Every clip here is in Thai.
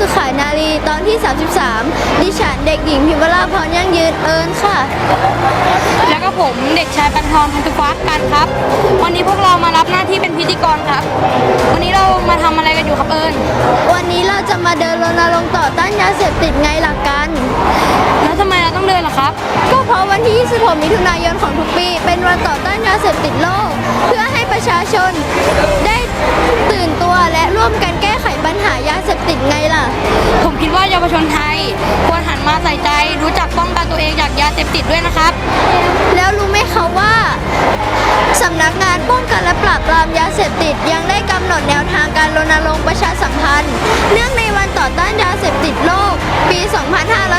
สุขายนารีตอนที่ 33 ดิฉันเด็กหญิงพิมพ์วราพรยั่งยืนเอิญค่ะ แล้วก็ผมเด็กชายปันทองพันธุฟักกันครับ วันนี้พวกเรามารับหน้าที่เป็นพิธีกรครับ วันนี้เรามาทำอะไรกันอยู่ครับเอิญวันนี้เราจะมาเดินรณรงค์ต่อต้านยาเสพติดไงล่ะกัน แล้วทำไมเราต้องเดินล่ะครับ ก็ เพราะวันที่ 26 มิถุนายนของทุกปี เป็นวันต่อต้านยาเสพติดโลก เพื่อให้ประชาชนได้ตื่นตัวและร่วมกันแก้ไขปัญหายาเสพติดไงล่ะ ผมคิดว่าเยาวชนไทย ควรหันมาใส่ใจรู้จักป้องกันตัวเองจากยาเสพติดด้วยนะครับ แล้วรู้ไหมคะว่าสำนักงานป้องกัน และปราบปรามยาเสพติดยังได้กำหนดแนวทางการรณรงค์ประชาสัมพันธ์ เนื่องในวันต่อต้านยาเสพติดโลก ปี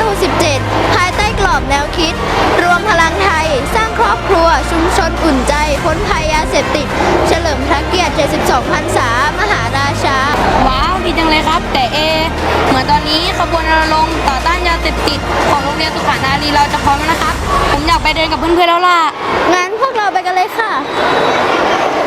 2567 ภายใต้กรอบแนวคิด รวมพลังไทย สร้างครอบครัว ชุมชนอุ่นใจพ้นภัยยาเสพติด เฉลิมพระเกียรติ 72 พรรษามหาราชา ว้าวดีจังเลยครับ แต่เอ เหมือนตอนนี้ขบวนรณรงค์ต่อต้านยาเสพติด ของโรงเรียนสุขานารีเราจะพร้อมแล้วนะครับ ผมอยากไปเดินกับเพื่อนๆแล้วล่ะ งั้นพวกเราไปกันเลยค่ะ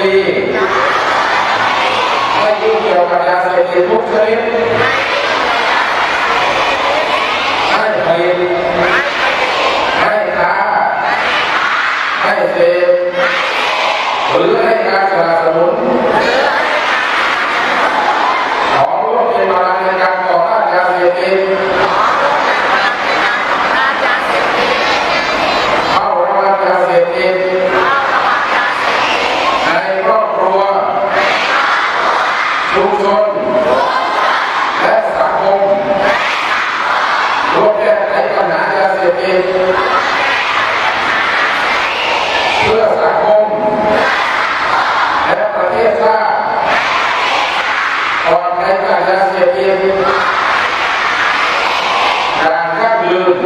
ตนเป็นคนดีไม่ยุ่งเกี่ยวกับยาเสพติดทุกชนิดไม่ผลิตไม่ค้าไม่เสพหรือให้การสนับสนุนขอร่วมเป็นพลังในการต่อต้านยาเสพติดเฝ้าระวังยาเสพติด ชุมชนและสังคมร่วมแก้ไขปัญหายาเสพติดเพื่อสังคมและประเทศชาติก่อนในการยาเสพติดการข้ามลืม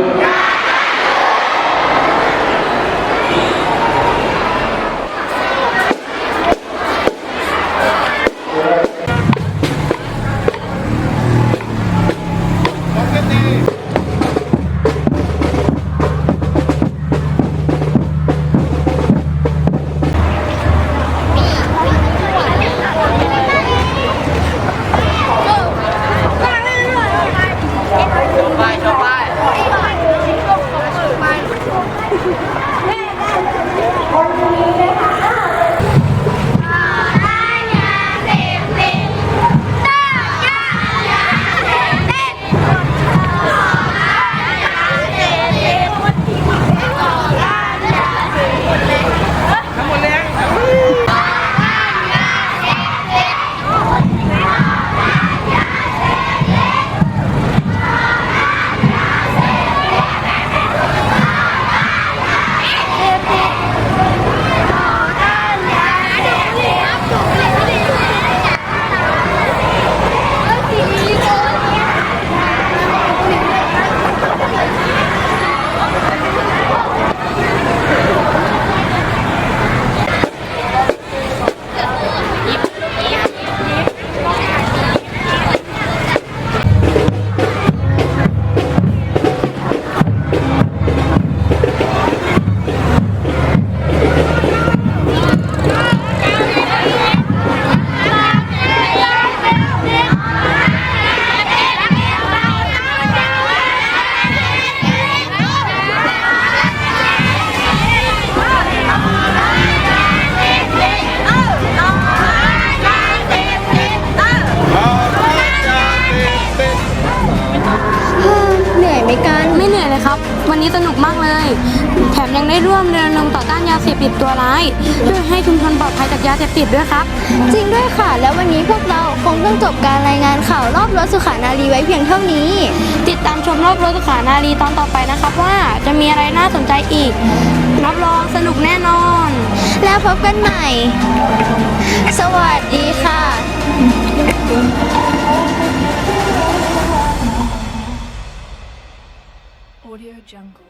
ชนวันนี้สนุกมากเลย แถมยังได้ร่วมรณรงค์ต่อต้านยาเสพติดตัวร้ายช่วยให้ชุมชนปลอดภัยจากยาเสพติดด้วยครับ จริงด้วยค่ะ แล้ววันนี้พวกเราคงต้องจบการรายงานข่าวรอบรถสุขานารีไว้เพียงเท่านี้ ติดตามชมรอบรถสุขานารีตอนต่อไปนะครับว่าจะมีอะไรน่าสนใจอีกรับรองสนุกแน่นอน แล้วพบกันใหม่ สวัสดีค่ะ Audio Jungle.